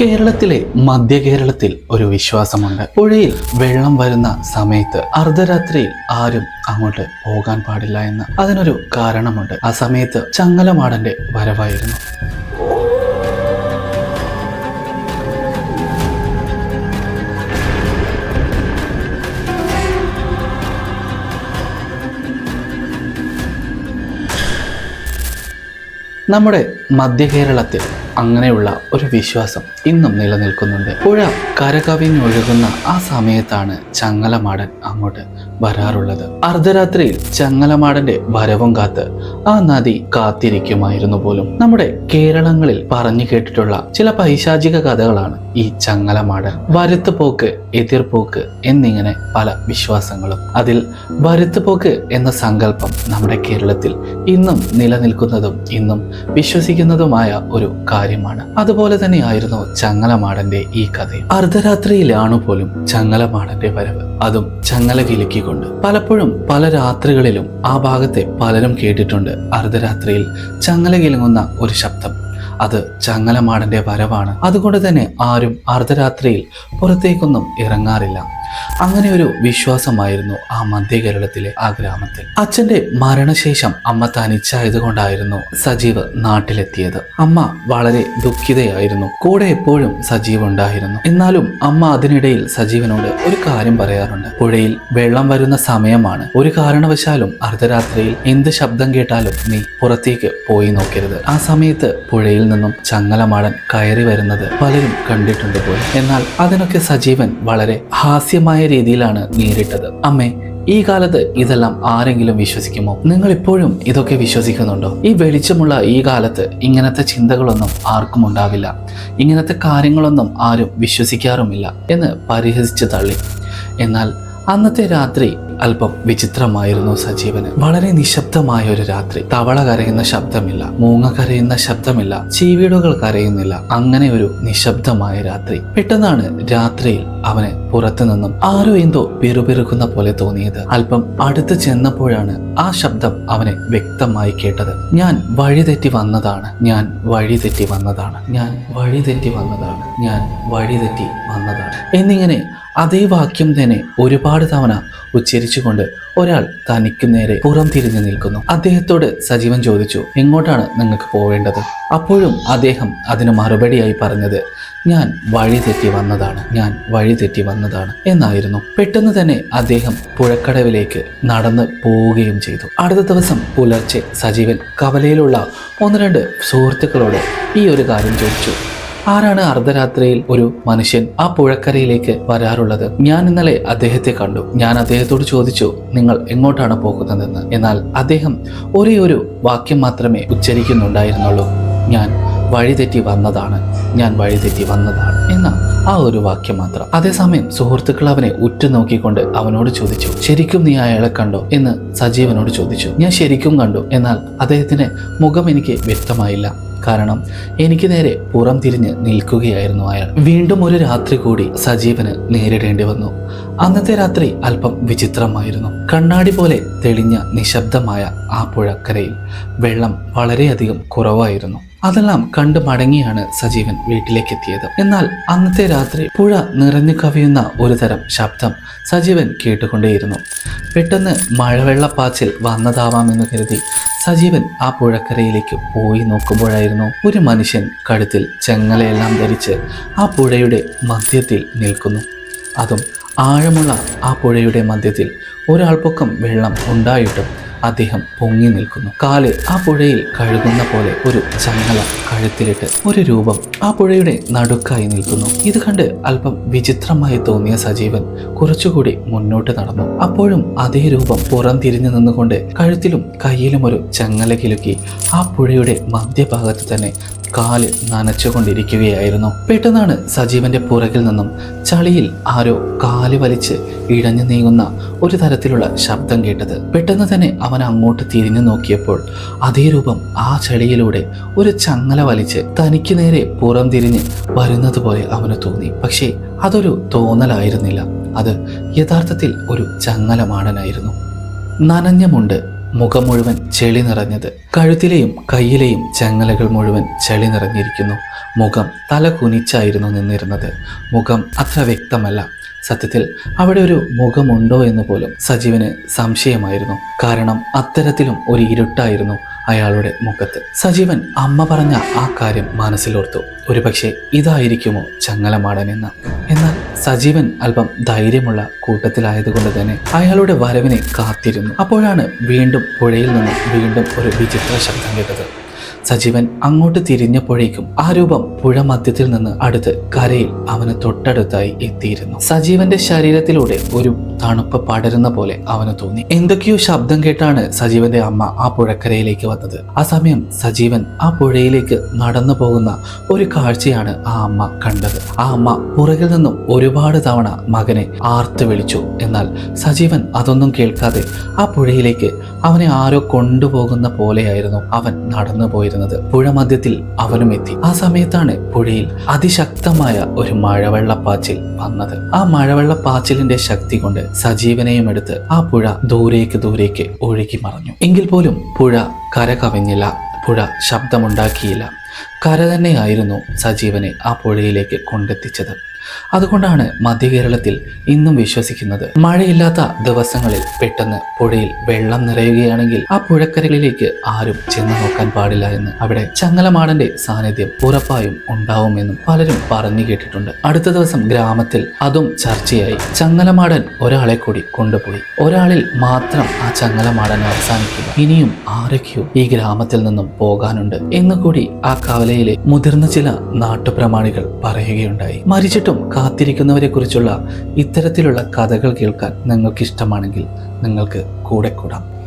കേരളത്തിലെ മധ്യ കേരളത്തിൽ ഒരു വിശ്വാസമുണ്ട്. പുഴയിൽ വെള്ളം വരുന്ന സമയത്ത് അർദ്ധരാത്രിയിൽ ആരും അങ്ങോട്ട് പോകാൻ പാടില്ല എന്ന് അതിനൊരു കാരണമുണ്ട്. ആ സമയത്ത് ചങ്ങലമാടന്റെ വരവായിരുന്നു. നമ്മുടെ മധ്യ കേരളത്തിൽ അങ്ങനെയുള്ള ഒരു വിശ്വാസം ഇന്നും നിലനിൽക്കുന്നുണ്ട്. പുഴ കരകവിഞ്ഞൊഴുകുന്ന ആ സമയത്താണ് ചങ്ങലമാടൻ അങ്ങോട്ട് വരാറുള്ളത്. അർദ്ധരാത്രിയിൽ ചങ്ങലമാടന്റെ വരവും കാത്ത് ആ നദി കാത്തിരിക്കുമായിരുന്നു പോലും. നമ്മുടെ കേരളങ്ങളിൽ പറഞ്ഞു കേട്ടിട്ടുള്ള ചില പൈശാചിക കഥകളാണ് ഈ ചങ്ങലമാടൻ. വരുത്തുപോക്ക് എതിർപോക്ക് എന്നിങ്ങനെ പല വിശ്വാസങ്ങളും. അതിൽ വരുത്തുപോക്ക് എന്ന സങ്കല്പം നമ്മുടെ കേരളത്തിൽ ഇന്നും നിലനിൽക്കുന്നതും ഇന്നും വിശ്വസിക്കുന്നതുമായ ഒരു കാര്യമാണ്. അതുപോലെ തന്നെയായിരുന്നു ചങ്ങലമാടന്റെ ഈ കഥ അർദ്ധരാത്രിയിലാണ് പോലും ചങ്ങലമാടന്റെ വരവ്. അതും ചങ്ങല കിലുക്കിക്കൊണ്ട് പലപ്പോഴും പല രാത്രികളിലും ആ ഭാഗത്തെ പലരും കേട്ടിട്ടുണ്ട് അർദ്ധരാത്രിയിൽ ചങ്ങല കിലുങ്ങുന്ന ഒരു ശബ്ദം. അത് ചങ്ങലമാടന്റെ വരവാണ്. അതുകൊണ്ട് തന്നെ ആരും അർദ്ധരാത്രിയിൽ പുറത്തേക്കൊന്നും ഇറങ്ങാറില്ല. അങ്ങനെ ഒരു വിശ്വാസമായിരുന്നു ആ മധ്യ കേരളത്തിലെ ആ ഗ്രാമത്തിൽ. അച്ഛന്റെ മരണശേഷം അമ്മ തനിച്ചായതുകൊണ്ടായിരുന്നു സജീവ് നാട്ടിലെത്തിയത്. അമ്മ വളരെ ദുഃഖിതയായിരുന്നു. കൂടെ എപ്പോഴും സജീവ് ഉണ്ടായിരുന്നു. എന്നാലും അമ്മ അതിനിടയിൽ സജീവനോട് ഒരു കാര്യം പറയാറുണ്ട്. പുഴയിൽ വെള്ളം വരുന്ന സമയമാണ്. ഒരു കാരണവശാലും അർദ്ധരാത്രിയിൽ എന്ത് ശബ്ദം കേട്ടാലും നീ പുറത്തേക്ക് പോയി നോക്കരുത്. ആ സമയത്ത് പുഴയിൽ നിന്നും ചങ്ങലമാടൻ കയറി വരുന്നത് പലരും കണ്ടിട്ടുണ്ട് പോലും. എന്നാൽ അതിനൊക്കെ സജീവൻ വളരെ ഹാസ്യമായ രീതിയിലാണ് നേരിട്ടത്. അമ്മേ ഈ കാലത്ത് ഇതെല്ലാം ആരെങ്കിലും വിശ്വസിക്കുമോ? നിങ്ങൾ ഇപ്പോഴും ഇതൊക്കെ വിശ്വസിക്കുന്നുണ്ടോ? ഈ വെളിച്ചമുള്ള ഈ കാലത്ത് ഇങ്ങനത്തെ ചിന്തകളൊന്നും ആർക്കും ഉണ്ടാവില്ല. ഇങ്ങനത്തെ കാര്യങ്ങളൊന്നും ആരും വിശ്വസിക്കാറുമില്ല എന്ന് പരിഹസിച്ച് തള്ളി. എന്നാൽ അന്നത്തെ രാത്രി അല്പം വിചിത്രമായിരുന്നു സജീവന്. വളരെ നിശബ്ദമായ ഒരു രാത്രി. തവള കരയുന്ന ശബ്ദമില്ല മൂങ്ങ കരയുന്ന ശബ്ദമില്ല ചീവീടുകൾ കരയുന്നില്ല. അങ്ങനെ ഒരു നിശബ്ദമായ രാത്രി. പെട്ടെന്നാണ് രാത്രിയിൽ അവന് പുറത്തു നിന്നും ആരോ എന്തോ പിറുപിറുക്കുന്ന പോലെ തോന്നിയത്. അല്പം അടുത്ത് ചെന്നപ്പോഴാണ് ആ ശബ്ദം അവനെ വ്യക്തമായി കേട്ടത്. ഞാൻ വഴിതെറ്റി വന്നതാണ്. ഞാൻ വഴിതെറ്റി വന്നതാണ്. ഞാൻ വഴിതെറ്റി വന്നതാണ്. ഞാൻ വഴിതെറ്റി വന്നതാണ്. എന്നിങ്ങനെ അതേ വാക്യം തന്നെ ഒരുപാട് തവണ ഉച്ചരിച്ചുകൊണ്ട് ഒരാൾ തനിക്ക് നേരെ പുറം തിരിഞ്ഞു നിൽക്കുന്നു. അദ്ദേഹത്തോട് സജീവൻ ചോദിച്ചു എങ്ങോട്ടാണ് നിങ്ങൾക്ക് പോവേണ്ടത്? അപ്പോഴും അദ്ദേഹം അതിന് മറുപടിയായി പറഞ്ഞത് ഞാൻ വഴി തെറ്റി വന്നതാണ് ഞാൻ വഴി തെറ്റി വന്നതാണ് എന്നായിരുന്നു. പെട്ടെന്ന് തന്നെ അദ്ദേഹം പുഴക്കടവിലേക്ക് നടന്ന് പോവുകയും ചെയ്തു. അടുത്ത ദിവസം പുലർച്ചെ സജീവൻ കവലയിലുള്ള ഒന്ന് രണ്ട് സുഹൃത്തുക്കളോട് ഈ ഒരു കാര്യം ചോദിച്ചു ആരാണ് അർദ്ധരാത്രിയിൽ ഒരു മനുഷ്യൻ ആ പുഴക്കരയിലേക്ക് വരാറുള്ളത്? ഞാൻ ഇന്നലെ അദ്ദേഹത്തെ കണ്ടു. ഞാൻ അദ്ദേഹത്തോട് ചോദിച്ചു നിങ്ങൾ എങ്ങോട്ടാണ് പോകുന്നതെന്ന്? എന്നാൽ അദ്ദേഹം ഒരേ ഒരു വാക്യം മാത്രമേ ഉച്ചരിക്കുന്നുണ്ടായിരുന്നുള്ളൂ. ഞാൻ വഴിതെറ്റി വന്നതാണ്. ഞാൻ വഴിതെറ്റി വന്നതാണ്. എന്ന ആ ഒരു വാക്യം മാത്രം. അതേസമയം സുഹൃത്തുക്കൾ അവനെ ഉറ്റുനോക്കിക്കൊണ്ട് അവനോട് ചോദിച്ചു ശരിക്കും നീ അയാളെ കണ്ടോ? എന്ന് സജീവനോട് ചോദിച്ചു ഞാൻ ശരിക്കും കണ്ടു. എന്നാൽ അദ്ദേഹത്തിന് മുഖം എനിക്ക് വ്യക്തമായില്ല. കാരണം എനിക്ക് നേരെ പുറം തിരിഞ്ഞ് നിൽക്കുകയായിരുന്നു അയാൾ. വീണ്ടും ഒരു രാത്രി കൂടി സജീവന് നേരിടേണ്ടി വന്നു. അന്നത്തെ രാത്രി അല്പം വിചിത്രമായിരുന്നു. കണ്ണാടി പോലെ തെളിഞ്ഞ നിശബ്ദമായ ആ പുഴക്കരയിൽ വെള്ളം വളരെയധികം കുറവായിരുന്നു. അതെല്ലാം കണ്ടു മടങ്ങിയാണ് സജീവൻ വീട്ടിലേക്ക് എത്തിയത് എന്നാൽ അന്നത്തെ രാത്രി പുഴ നിറഞ്ഞു കവിയുന്ന ഒരു തരം ശബ്ദം സജീവൻ കേട്ടുകൊണ്ടേയിരുന്നു. പെട്ടെന്ന് മഴവെള്ളപ്പാച്ചിൽ വന്നതാവാമെന്ന് കരുതി സജീവൻ ആ പുഴക്കരയിലേക്ക് പോയി നോക്കുമ്പോഴായിരുന്നു ഒരു മനുഷ്യൻ കഴുത്തിൽ ചെങ്ങലയെല്ലാം ധരിച്ച് ആ പുഴയുടെ മധ്യത്തിൽ നിൽക്കുന്നു. അതും ആഴമുള്ള ആ പുഴയുടെ മധ്യത്തിൽ ഒരാൾ പൊക്കം വെള്ളം ഉണ്ടായിട്ടും അദ്ദേഹം പൊങ്ങി നിൽക്കുന്നു. കാൽ ആ പുഴയിൽ കഴുകുന്ന പോലെ ഒരു ചങ്ങല കഴുത്തിലിട്ട് ഒരു രൂപം ആ പുഴയുടെ നടുക്കായി നിൽക്കുന്നു. ഇത് കണ്ട് അല്പം വിചിത്രമായി തോന്നിയ സജീവൻ കുറച്ചുകൂടി മുന്നോട്ട് നടന്നു. അപ്പോഴും അതേ രൂപം പുറം തിരിഞ്ഞു നിന്നുകൊണ്ട് കഴുത്തിലും കയ്യിലും ഒരു ചങ്ങല കിലുക്കി ആ പുഴയുടെ മധ്യഭാഗത്ത് തന്നെ കാൽ നനച്ചുകൊണ്ടിരിക്കുകയായിരുന്നു. പെട്ടെന്നാണ് സജീവന്റെ പുറകിൽ നിന്നും ചളിയിൽ ആരോ കാൽ വലിച്ച് ഇഴഞ്ഞു നീങ്ങുന്ന ഒരു തരത്തിലുള്ള ശബ്ദം കേട്ടത് പെട്ടെന്ന് തന്നെ അവൻ അങ്ങോട്ട് തിരിഞ്ഞു നോക്കിയപ്പോൾ അതേ രൂപം ആ ചെളിയിലൂടെ ഒരു ചങ്ങല വലിച്ച് തനിക്ക് നേരെ പുറം തിരിഞ്ഞ് വരുന്നത് പോലെ അവന് തോന്നി. പക്ഷേ അതൊരു തോന്നലായിരുന്നില്ല. അത് യഥാർത്ഥത്തിൽ ഒരു ചങ്ങലമാടനായിരുന്നു നനഞ്ഞ മുണ്ട് മുഖം മുഴുവൻ ചെളി നിറഞ്ഞത്. കഴുത്തിലെയും കയ്യിലെയും ചങ്ങലകൾ മുഴുവൻ ചെളി നിറഞ്ഞിരിക്കുന്നു. മുഖം തല കുനിച്ചായിരുന്നു നിന്നിരുന്നത്. മുഖം അത്ര വ്യക്തമല്ല. സത്യത്തിൽ അവിടെ ഒരു മുഖമുണ്ടോ എന്ന് പോലും സജീവന് സംശയമായിരുന്നു. കാരണം അത്തരത്തിലും ഒരു ഇരുട്ടായിരുന്നു അയാളുടെ മുഖത്ത്. സജീവൻ അമ്മ പറഞ്ഞ ആ കാര്യം മനസ്സിലോർത്തു. ഒരുപക്ഷെ ഇതായിരിക്കുമോ ചങ്ങലമാടൻ എന്ന് എന്നാൽ സജീവൻ അല്പം ധൈര്യമുള്ള കൂട്ടത്തിലായതുകൊണ്ട് തന്നെ അയാളുടെ വരവിനെ കാത്തിരുന്നു. അപ്പോഴാണ് വീണ്ടും പുഴയിൽ നിന്ന് വീണ്ടും ഒരു വിചിത്ര ശബ്ദം കേട്ടത്. സജീവൻ അങ്ങോട്ട് തിരിഞ്ഞപ്പോഴേക്കും ആ രൂപം പുഴ മധ്യത്തിൽ നിന്ന് അടുത്ത് കരയിൽ അവന് തൊട്ടടുത്തായി എത്തിയിരുന്നു. സജീവന്റെ ശരീരത്തിലൂടെ ഒരു തണുപ്പ് പടരുന്ന പോലെ അവന് തോന്നി. എന്തൊക്കെയോ ശബ്ദം കേട്ടാണ് സജീവന്റെ അമ്മ ആ പുഴക്കരയിലേക്ക് വന്നത്. ആ സമയം സജീവൻ ആ പുഴയിലേക്ക് നടന്നു പോകുന്ന ഒരു കാഴ്ചയാണ് ആ അമ്മ കണ്ടത്. ആ അമ്മ പുറകിൽ നിന്നും ഒരുപാട് തവണ മകനെ ആർത്ത് വിളിച്ചു. എന്നാൽ സജീവൻ അതൊന്നും കേൾക്കാതെ ആ പുഴയിലേക്ക് അവനെ ആരോ കൊണ്ടുപോകുന്ന പോലെയായിരുന്നു അവൻ നടന്നു പോയിരുന്നത് പുഴ മധ്യത്തിൽ അവനും എത്തി. ആ സമയത്താണ് പുഴയിൽ അതിശക്തമായ ഒരു മഴവെള്ളപ്പാച്ചിൽ വന്നത്. ആ മഴവെള്ളപ്പാച്ചിലിന്റെ ശക്തി കൊണ്ട് സജീവനെയും എടുത്ത് ആ പുഴ ദൂരേക്ക് ദൂരേക്ക് ഒഴുകി മറഞ്ഞു. എങ്കിൽ പോലും പുഴ കര കവിഞ്ഞില്ല പുഴ ശബ്ദമുണ്ടാക്കിയില്ല. കര തന്നെയായിരുന്നു സജീവനെ ആ പുഴയിലേക്ക് കൊണ്ടെത്തിച്ചത്. അതുകൊണ്ടാണ് മധ്യകേരളത്തിൽ ഇന്നും വിശ്വസിക്കുന്നത്. മഴയില്ലാത്ത ദിവസങ്ങളിൽ പെട്ടെന്ന് പുഴയിൽ വെള്ളം നിറയുകയാണെങ്കിൽ ആ പുഴക്കരകളിലേക്ക് ആരും ചെന്നു നോക്കാൻ പാടില്ല എന്ന് അവിടെ ചങ്ങലമാടന്റെ സാന്നിധ്യം ഉറപ്പായും ഉണ്ടാവുമെന്നും പലരും പറഞ്ഞു കേട്ടിട്ടുണ്ട്. അടുത്ത ദിവസം ഗ്രാമത്തിൽ അതും ചർച്ചയായി. ചങ്ങലമാടൻ ഒരാളെ കൂടി കൊണ്ടുപോയി. ഒരാളിൽ മാത്രം ആ ചങ്ങലമാടൻ അവസാനിക്കില്ല ഇനിയും ആരൊക്കെയോ ഈ ഗ്രാമത്തിൽ നിന്നും പോകാനുണ്ട്. എന്നുകൂടി ആ കവലയിലെ മുതിർന്ന ചില നാട്ടുപ്രമാണികൾ പറയുകയുണ്ടായി. മരിച്ചിട്ടും കാത്തിരിക്കുന്നവരെ കുറിച്ചുള്ള ഇത്തരത്തിലുള്ള കഥകൾ കേൾക്കാൻ നിങ്ങൾക്ക് ഇഷ്ടമാണെങ്കിൽ നിങ്ങൾക്ക് കൂടെ കൂടാം.